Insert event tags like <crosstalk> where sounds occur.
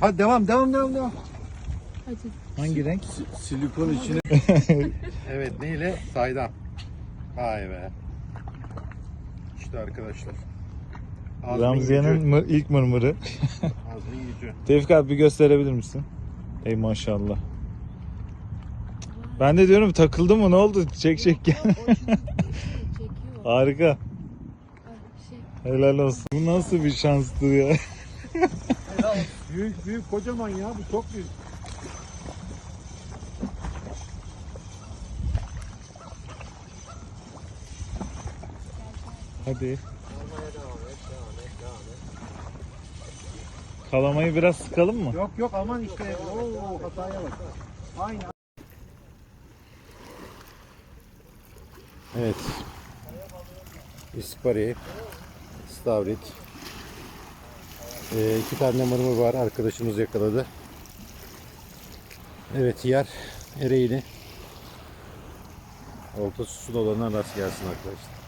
Hadi devam devam devam devam. Hadi. Hangi renk? Silikon içine. <laughs> evet neyle? Saydam. Vay be. İşte arkadaşlar. Azmin Ramziye'nin gücü. mı- ilk mırmırı. <laughs> Azmin gücü. Tevfik abi bir gösterebilir misin? Ey maşallah. Ben de diyorum takıldı mı ne oldu? Çek çek gel. <laughs> Çekiyor. Harika. Ay, şey. Helal olsun. Bu nasıl bir şanstır ya? Büyük büyük kocaman ya bu çok büyük. Hadi. Kalamayı biraz sıkalım mı? Yok yok aman işte. Oo hataya bak. Aynen. Evet. İspari, stavrit. Ee, iki tane mırmır var. Arkadaşımız yakaladı. Evet yer Ereğli. Olta susu dolanına rast gelsin arkadaşlar.